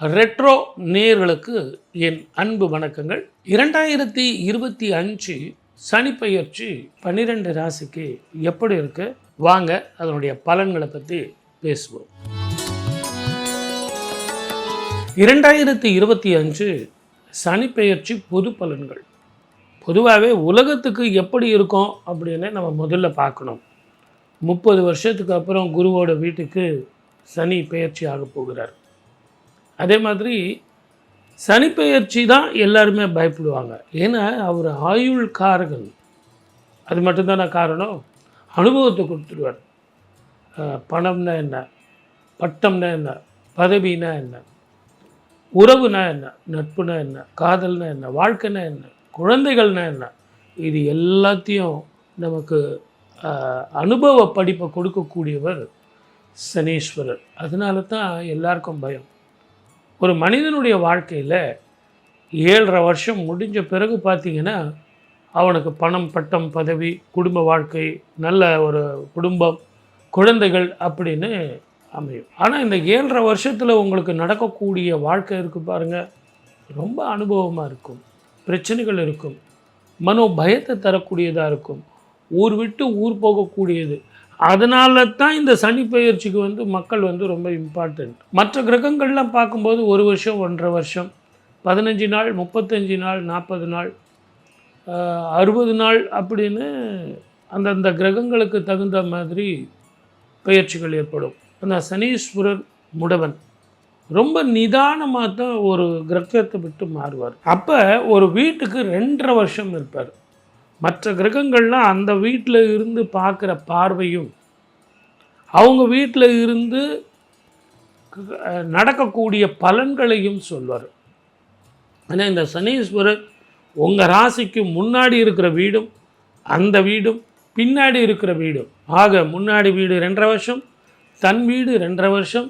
Retro நேர்களுக்கு என் அன்பு வணக்கங்கள். இரண்டாயிரத்தி இருபத்தி அஞ்சு சனிப்பெயர்ச்சி பன்னிரெண்டு ராசிக்கு எப்படி இருக்கு? வாங்க அதனுடைய பலன்களை பற்றி பேசுவோம். இரண்டாயிரத்தி இருபத்தி அஞ்சு சனிப்பெயர்ச்சி பொது பலன்கள். பொதுவாகவே உலகத்துக்கு எப்படி இருக்கும் அப்படின்னு நம்ம முதல்ல பார்க்கணும். முப்பது வருஷத்துக்கு அப்புறம் குருவோட வீட்டுக்கு சனி பெயர்ச்சி ஆக போகிறார். அதே மாதிரி சனிப்பெயர்ச்சி தான் எல்லாருமே பயப்படுவாங்க. ஏன்னா அவர் ஆயுள் காரகன் அது மட்டும்தானே காரணம்? அனுபவத்தை கொடுத்துருவார். பணம்னா என்ன? பட்டம்னா என்ன? பதவினா என்ன? உறவுனா என்ன? நட்புனா என்ன? காதல்னா என்ன? வாழ்க்கைனா என்ன? குழந்தைகள்னா என்ன? இது எல்லாத்தையும் நமக்கு அனுபவ படிப்பை கொடுக்கக்கூடியவர் சனீஸ்வரர். அதனால தான் எல்லாருக்கும் பயம். ஒரு மனிதனுடைய வாழ்க்கையில் ஏழரை வருஷம் முடிஞ்ச பிறகு பார்த்தீங்கன்னா அவனுக்கு பணம் பட்டம் பதவி குடும்ப வாழ்க்கை நல்ல ஒரு குடும்பம் குழந்தைகள் அப்படின்னு அமையும். ஆனால் இந்த ஏழரை வருஷத்தில் உங்களுக்கு நடக்கக்கூடிய வாழ்க்கை இருக்குது பாருங்கள் ரொம்ப அனுபவமாக இருக்கும். பிரச்சனைகள் இருக்கும். மனோ பயத்தை தரக்கூடியதாக இருக்கும். ஊர் விட்டு ஊர் போகக்கூடியது. அதனால தான் இந்த சனி பயிற்சிக்கு வந்து மக்கள் வந்து ரொம்ப இம்பார்ட்டண்ட் மற்ற கிரகங்கள்லாம் பார்க்கும்போது ஒரு வருஷம் ஒன்றரை வருஷம் பதினஞ்சு நாள் முப்பத்தஞ்சு நாள் நாற்பது நாள் அறுபது நாள் அப்படின்னு அந்தந்த கிரகங்களுக்கு தகுந்த மாதிரி பெயர்ச்சிகள் ஏற்படும். அந்த சனீஸ்வரர் முடவன் ரொம்ப நிதானமாக தான் ஒரு கிரகத்தை விட்டு மாறுவார். அப்போ ஒரு வீட்டுக்கு ரெண்டரை வருஷம் இருப்பார். மற்ற கிரகங்கள்லாம் அந்த வீட்டில் இருந்து பார்க்குற பார்வையும் அவங்க வீட்டில் இருந்து நடக்கக்கூடிய பலன்களையும் சொல்வார். ஆனால் இந்த சனீஸ்வரர் உங்கள் ராசிக்கு முன்னாடி இருக்கிற வீடும் அந்த வீடும் பின்னாடி இருக்கிற வீடும். ஆக முன்னாடி வீடு ரெண்டரை வருஷம் தன் வீடு ரெண்டரை வருஷம்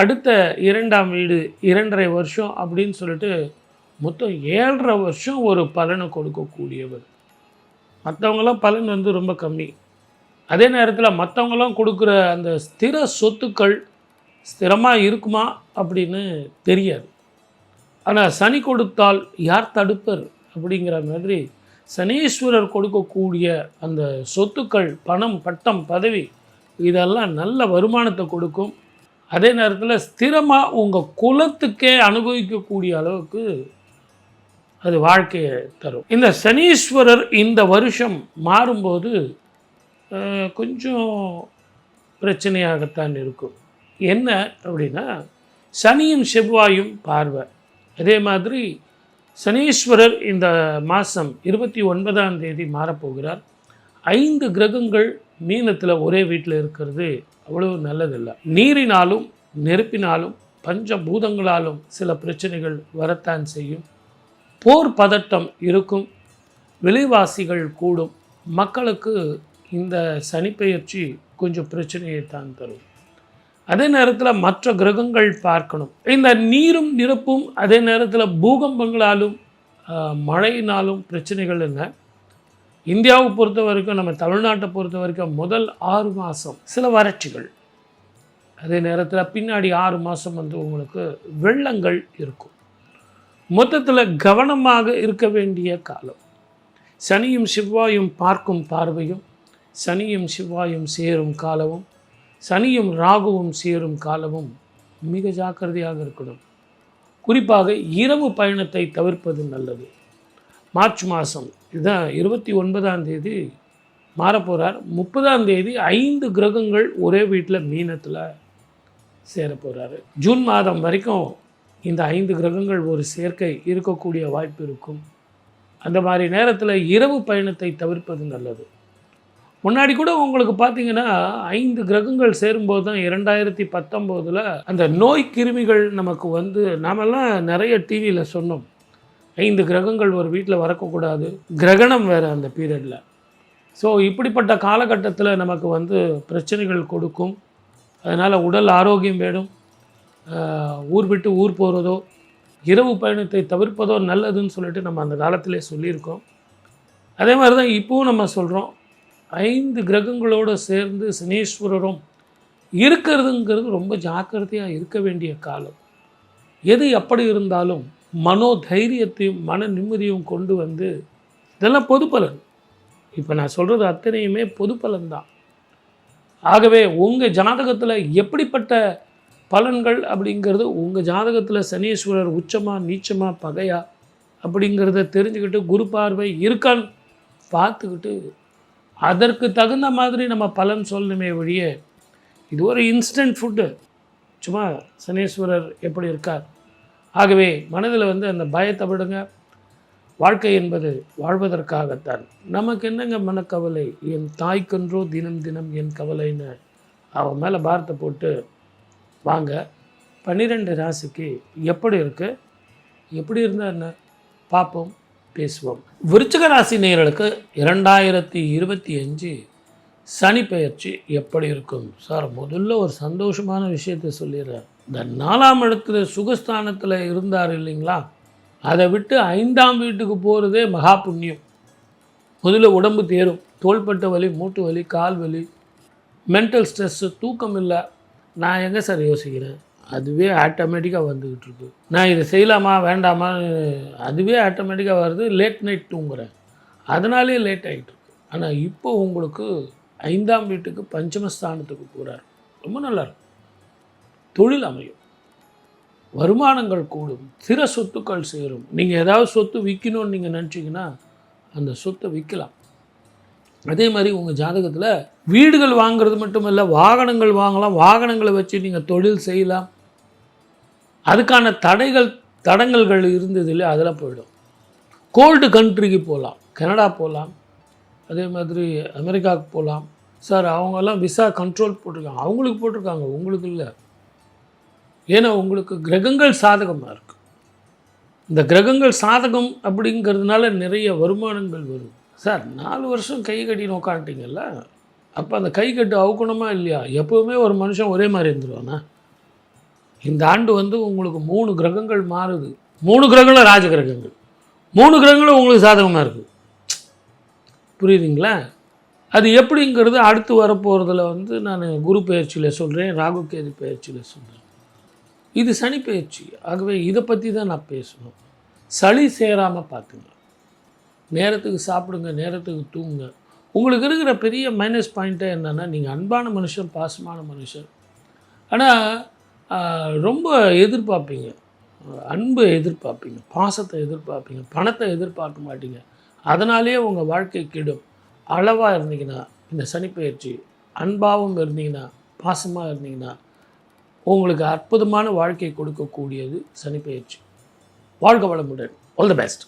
அடுத்த இரண்டாம் வீடு இரண்டரை வருஷம் அப்படின்னு சொல்லிட்டு மொத்தம் ஏழரை வருஷம் ஒரு பலனை கொடுக்கக்கூடியவர். மற்றவங்களாம் பலன் வந்து ரொம்ப கம்மி. அதே நேரத்தில் மற்றவங்களாம் கொடுக்குற அந்த ஸ்திர சொத்துக்கள் ஸ்திரமாக இருக்குமா அப்படின்னு தெரியாது. ஆனால் சனி கொடுத்தால் யார் தடுப்பர் அப்படிங்கிற மாதிரி சனீஸ்வரர் கொடுக்கக்கூடிய அந்த சொத்துக்கள் பணம் பட்டம் பதவி இதெல்லாம் நல்ல வருமானத்தை கொடுக்கும். அதே நேரத்தில் ஸ்திரமாக உங்கள் குலத்துக்கே அனுபவிக்கக்கூடிய அளவுக்கு அது வாழ்க்கையை தரும். இந்த சனீஸ்வரர் இந்த வருஷம் மாறும்போது கொஞ்சம் பிரச்சனையாகத்தான் இருக்கும். என்ன அப்படின்னா சனியும் செவ்வாயும் பார்வை. அதே மாதிரி சனீஸ்வரர் இந்த மாதம் இருபத்தி ஒன்பதாம் தேதி மாறப்போகிறார். ஐந்து கிரகங்கள் மீனத்தில் ஒரே வீட்டில் இருக்கிறது அவ்வளவு நல்லதில்லை. நீரினாலும் நெருப்பினாலும் பஞ்ச பூதங்களாலும் சில பிரச்சனைகள் வரத்தான் செய்யும். போர் பதட்டம் இருக்கும். விலைவாசிகள் கூடும். மக்களுக்கு இந்த சனிப்பெயர்ச்சி கொஞ்சம் பிரச்சனையை தான் தரும். அதே நேரத்தில் மற்ற கிரகங்கள் பார்க்கணும். இந்த நீரும் நிரப்பும் அதே நேரத்தில் பூகம்பங்களாலும் மழையினாலும் பிரச்சனைகள் என்ன? இந்தியாவை பொறுத்த வரைக்கும் நம்ம தமிழ்நாட்டை பொறுத்த வரைக்கும் முதல் ஆறு மாதம் சில வறட்சிகள். அதே நேரத்தில் பின்னாடி ஆறு மாதம் வந்து உங்களுக்கு வெள்ளங்கள் இருக்கும். மொத்தத்தில் கவனமாக இருக்க வேண்டிய காலம். சனியும் செவ்வாயும் பார்க்கும் பார்வையும் சனியும் செவ்வாயும் சேரும் காலமும் சனியும் ராகுவும் சேரும் காலமும் மிக ஜாக்கிரதையாக இருக்கணும். குறிப்பாக இரவு பயணத்தை தவிர்ப்பது நல்லது. மார்ச் மாதம் இதுதான் இருபத்தி ஒன்பதாம் தேதி மாறப்போகிறார் முப்பதாம் தேதி ஐந்து கிரகங்கள் ஒரே வீட்டில் மீனத்தில் சேர போகிறாரு ஜூன் மாதம் வரைக்கும் இந்த ஐந்து கிரகங்கள் ஒரு சேர்க்கை இருக்கக்கூடிய வாய்ப்பு இருக்கும். அந்த மாதிரி நேரத்தில் இரவு பயணத்தை தவிர்ப்பது நல்லது. முன்னாடி கூட உங்களுக்கு பார்த்தீங்கன்னா ஐந்து கிரகங்கள் சேரும்போது தான் இரண்டாயிரத்தி பத்தொம்போதில் அந்த நோய் கிருமிகள் நமக்கு வந்து நாமெல்லாம் நிறைய டிவியில் சொன்னோம். ஐந்து கிரகங்கள் ஒரு வீட்டில் வரக்கூடாது. கிரகணம் வேறு அந்த பீரியடில் ஸோ இப்படிப்பட்ட காலகட்டத்தில் நமக்கு வந்து பிரச்சனைகள் கொடுக்கும். அதனால் உடல் ஆரோக்கியம் வேணும். ஊர் விட்டு ஊர் போகிறதோ இரவு பயணத்தை தவிர்ப்பதோ நல்லதுன்னு சொல்லிட்டு நம்ம அந்த காலத்திலே சொல்லியிருக்கோம். அதே மாதிரி தான் இப்போவும் நம்ம சொல்கிறோம் ஐந்து கிரகங்களோடு சேர்ந்து சனீஸ்வரரும் இருக்கிறதுங்கிறது ரொம்ப ஜாக்கிரதையாக இருக்க வேண்டிய காலம். எது எப்படி இருந்தாலும் மனோ தைரியத்தையும் மன நிம்மதியும் கொண்டு வந்து இதெல்லாம் பொது பலன். இப்போ நான் சொல்கிறது அத்தனையுமே பொது பலன் தான் ஆகவே உங்கள் ஜாதகத்தில் எப்படிப்பட்ட பலன்கள் அப்படிங்கிறது உங்கள் ஜாதகத்தில் சனீஸ்வரர் உச்சமாக நீச்சமாக பகையா அப்படிங்கிறத தெரிஞ்சுக்கிட்டு குரு பார்வை இருக்கான்னு பார்த்துக்கிட்டு அதற்கு தகுந்த மாதிரி நம்ம பலன் சொல்லணுமே ஒழிய இது ஒரு இன்ஸ்டன்ட் ஃபுட்டு சும்மா சனீஸ்வரர் எப்படி இருக்கார்? ஆகவே மனதில் வந்து அந்த பயத்தை விடுங்க. வாழ்க்கை என்பது வாழ்வதற்காகத்தான். நமக்கு என்னங்க மனக்கவலை? என் தாய்க்கன்றோ தினம் தினம் என் கவலைன்னு அவன் மேலே பாரத்தை போட்டு வாங்க. பன்னிரெண்டு ராசிக்கு எப்படி இருக்குது எப்படி இருந்தால் என்ன? பார்ப்போம் பேசுவோம். விருச்சிக ராசி நேர்களுக்கு இரண்டாயிரத்தி இருபத்தி அஞ்சு சனி பெயர்ச்சி எப்படி இருக்கும்? சார் முதல்ல ஒரு சந்தோஷமான விஷயத்தை சொல்லிடுறேன். இந்த நாலாம் இடத்துல சுகஸ்தானத்தில் இருந்தார் இல்லைங்களா? அதை விட்டு ஐந்தாம் வீட்டுக்கு போகிறதே மகா புண்ணியம். முதல்ல உடம்பு தேரும். தோள்பட்ட வலி மூட்டு வலி கால் வலி மென்டல் ஸ்ட்ரெஸ்ஸு தூக்கம் இல்லை. நான் எங்கே சார் யோசிக்கிறேன்? அதுவே ஆட்டோமேட்டிக்காக வந்துக்கிட்டு இருக்கு நான் இதை செய்யலாமா வேண்டாமா அதுவே ஆட்டோமேட்டிக்காக வருது லேட் நைட் தூங்குறேன். அதனாலே லேட் ஆகிட்டு இருக்கு ஆனால் இப்போ உங்களுக்கு ஐந்தாம் வீட்டுக்கு பஞ்சமஸ்தானத்துக்கு போகிறார் ரொம்ப நல்லா இருக்கும் தொழில் அமையும். வருமானங்கள் கூடும். சிற சொத்துக்கள் சேரும். நீங்கள் ஏதாவது சொத்து விற்கணும்னு நீங்கள் நினச்சிங்கன்னா அந்த சொத்தை விற்கலாம். அதே மாதிரி உங்கள் ஜாதகத்தில் வீடுகள் வாங்குறது இல்லை வாகனங்கள் வாங்கலாம் வாகனங்களை வச்சு நீங்கள் தொழில் செய்யலாம். அதுக்கான தடைகள் தடங்கல்கள் இருந்தது இல்லையா? அதெல்லாம் போயிடும். கோல்டு கண்ட்ரிக்கு போகலாம் கனடா போகலாம் அதே மாதிரி அமெரிக்காவுக்கு போகலாம் சார் அவங்கெல்லாம் விசா கண்ட்ரோல் போட்டிருக்காங்க. அவங்களுக்கு போட்டிருக்காங்க உங்களுக்கு இல்லை. ஏன்னா உங்களுக்கு கிரகங்கள் சாதகமாக இருக்குது இந்த கிரகங்கள் சாதகம் அப்படிங்கிறதுனால நிறைய வருமானங்கள் வரும். சார் நாலு வருஷம் கை கட்டின்னு உட்காந்துட்டீங்கல்ல அப்போ அந்த கை கட்டு அவுக்கணுமா இல்லையா? எப்போவுமே ஒரு மனுஷன் ஒரே மாதிரி இருந்துருவானா? இந்த ஆண்டு வந்து உங்களுக்கு மூணு கிரகங்கள் மாறுது. மூணு கிரகங்களும் ராஜ கிரகங்கள். மூணு கிரகங்களும் உங்களுக்கு சாதகமாக இருக்குது புரியுதுங்களா? அது எப்படிங்கிறது அடுத்து வரப்போகிறதுல வந்து நான் குரு பயிற்சியில் சொல்கிறேன் ராகு கேது பயிற்சியில் சொல்கிறேன் இது சனி பயிற்சி. ஆகவே இதை பற்றி தான் நான் பேசணும். சளி சேராமல் பார்த்துங்க நேரத்துக்கு சாப்பிடுங்க நேரத்துக்கு தூங்குங்க. உங்களுக்கு இருக்கிற பெரிய மைனஸ் பாயிண்ட்டே என்னென்னா நீங்கள் அன்பான மனுஷன் பாசமான மனுஷன். ஆனால் ரொம்ப எதிர்பார்ப்பீங்க. அன்பு எதிர்பார்ப்பீங்க பாசத்தை எதிர்பார்ப்பீங்க பணத்தை எதிர்பார்க்க மாட்டீங்க. அதனாலேயே உங்கள் வாழ்க்கை கெடும். அளவாக இருந்தீங்கன்னா இந்த சனிப்பெயர்ச்சி அன்பாகவும் இருந்தீங்கன்னா பாசமாக இருந்தீங்கன்னா உங்களுக்கு அற்புதமான வாழ்க்கை கொடுக்கக்கூடியது சனிப்பெயர்ச்சி. வாழ்க வளமுடன். All the best